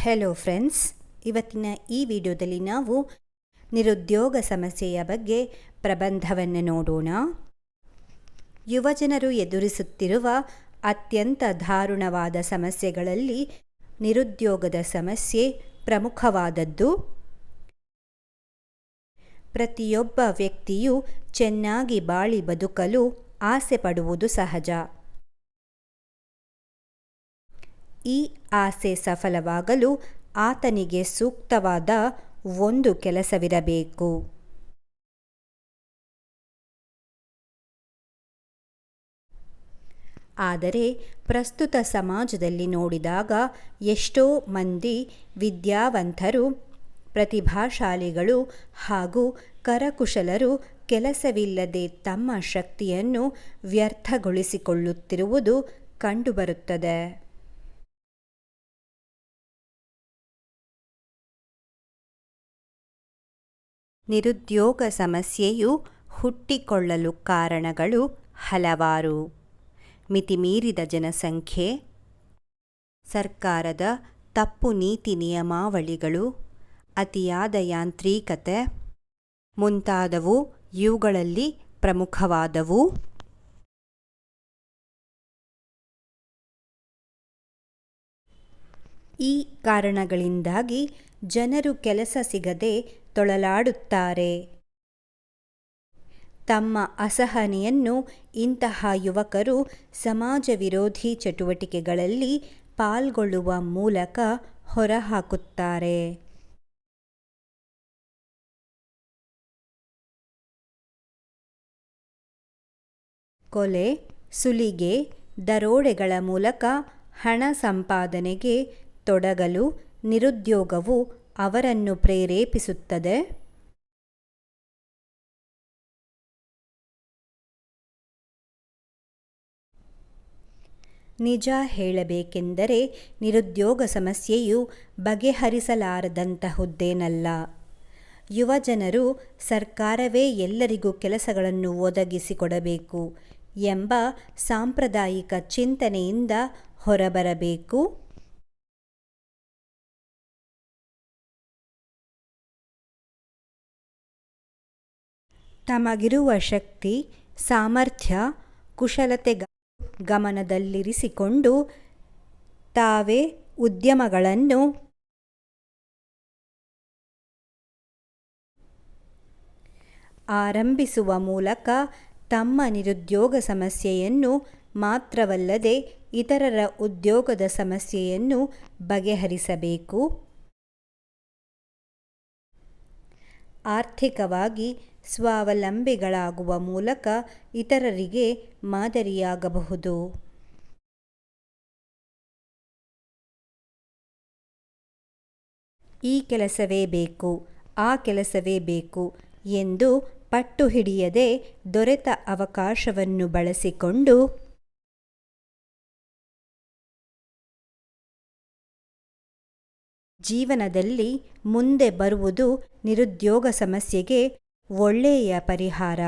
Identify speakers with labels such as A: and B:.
A: Hello friends ಇವತ್ತಿನ ಈ ವಿಡಿಯೋದಲ್ಲಿ ನಾವು ನಿರುದ್ಯೋಗ ಸಮಸ್ಯೆಯ ಬಗ್ಗೆ ಪ್ರಬಂಧವನ್ನು ನೋಡೋಣ. ಯುವಜನರು ಎದುರಿಸುತ್ತಿರುವ ಅತ್ಯಂತ ದಾರುಣವಾದ ಸಮಸ್ಯೆಗಳಲ್ಲಿ ನಿರುದ್ಯೋಗದ ಸಮಸ್ಯೆ ಪ್ರಮುಖವಾದದ್ದು. ಪ್ರತಿಯೊಬ್ಬ ವ್ಯಕ್ತಿಯು ಚೆನ್ನಾಗಿ ಬಾಳಿ ಬದುಕಲು ಆಸೆ ಪಡುವುದು ಸಹಜ. ಈ ಆಸೆ ಸಫಲವಾಗಲು ಆತನಿಗೆ ಸೂಕ್ತವಾದ ಒಂದು ಕೆಲಸವಿರಬೇಕು. ಆದರೆ ಪ್ರಸ್ತುತ ಸಮಾಜದಲ್ಲಿ ನೋಡಿದಾಗ ಎಷ್ಟೋ ಮಂದಿ ವಿದ್ಯಾವಂತರು, ಪ್ರತಿಭಾಶಾಲಿಗಳು ಹಾಗೂ ಕರಕುಶಲರು ಕೆಲಸವಿಲ್ಲದೆ ತಮ್ಮ ಶಕ್ತಿಯನ್ನು ವ್ಯರ್ಥಗೊಳಿಸಿಕೊಳ್ಳುತ್ತಿರುವುದು ಕಂಡುಬರುತ್ತದೆ. ನಿರುದ್ಯೋಗ ಸಮಸ್ಯೆಯು ಹುಟ್ಟಿಕೊಳ್ಳಲು ಕಾರಣಗಳು ಹಲವಾರು. ಮಿತಿಮೀರಿದ ಜನಸಂಖ್ಯೆ, ಸರ್ಕಾರದ ತಪ್ಪು ನೀತಿ ನಿಯಮಾವಳಿಗಳು, ಅತಿಯಾದ ಯಾಂತ್ರಿಕತೆ, ಮುಂತಾದವು ಇವುಗಳಲ್ಲಿ ಪ್ರಮುಖವಾದವು. ಈ ಕಾರಣಗಳಿಂದಾಗಿ ಜನರು ಕೆಲಸ ಸಿಗದೆ ತೊಳಲಾಡುತ್ತಾರೆ. ತಮ್ಮ ಅಸಹನೆಯನ್ನು ಇಂತಹ ಯುವಕರು ಸಮಾಜ ವಿರೋಧಿ ಚಟುವಟಿಕೆಗಳಲ್ಲಿ ಪಾಲ್ಗೊಳ್ಳುವ ಮೂಲಕ ಹೊರಹಾಕುತ್ತಾರೆ. ಕೊಲೆ, ಸುಲಿಗೆ, ದರೋಡೆಗಳ ಮೂಲಕ ಹಣ ಸಂಪಾದನೆಗೆ ತೊಡಗಲು ನಿರುದ್ಯೋಗವು ಅವರನ್ನು ಪ್ರೇರೇಪಿಸುತ್ತದೆ. ನಿಜ ಹೇಳಬೇಕೆಂದರೆ ನಿರುದ್ಯೋಗ ಸಮಸ್ಯೆಯು ಬಗೆಹರಿಸಲಾರದಂತಹುದ್ದೇನಲ್ಲ. ಯುವಜನರು ಸರ್ಕಾರವೇ ಎಲ್ಲರಿಗೂ ಕೆಲಸಗಳನ್ನು ಒದಗಿಸಿಕೊಡಬೇಕು ಎಂಬ ಸಾಂಪ್ರದಾಯಿಕ ಚಿಂತನೆಯಿಂದ ಹೊರಬರಬೇಕು. ತಮಗಿರುವ ಶಕ್ತಿ, ಸಾಮರ್ಥ್ಯ, ಕುಶಲತೆ ಗಮನದಲ್ಲಿರಿಸಿಕೊಂಡು ತಾವೇ ಉದ್ಯಮಗಳನ್ನು ಆರಂಭಿಸುವ ಮೂಲಕ ತಮ್ಮ ನಿರುದ್ಯೋಗ ಸಮಸ್ಯೆಯನ್ನು ಮಾತ್ರವಲ್ಲದೆ ಇತರರ ಉದ್ಯೋಗದ ಸಮಸ್ಯೆಯನ್ನು ಬಗೆಹರಿಸಬೇಕು. ಆರ್ಥಿಕವಾಗಿ ಸ್ವಾವಲಂಬಿಗಳಾಗುವ ಮೂಲಕ ಇತರರಿಗೆ ಮಾದರಿಯಾಗಬಹುದು. ಈ ಕೆಲಸವೇ ಬೇಕು, ಆ ಕೆಲಸವೇ ಬೇಕು ಎಂದು ಪಟ್ಟು ಹಿಡಿಯದೆ ದೊರೆತ ಅವಕಾಶವನ್ನು ಬಳಸಿಕೊಂಡು ಜೀವನದಲ್ಲಿ ಮುಂದೆ ಬರುವುದು ನಿರುದ್ಯೋಗ ಸಮಸ್ಯೆಗೆ ಒಳ್ಳೆಯ ಪರಿಹಾರ.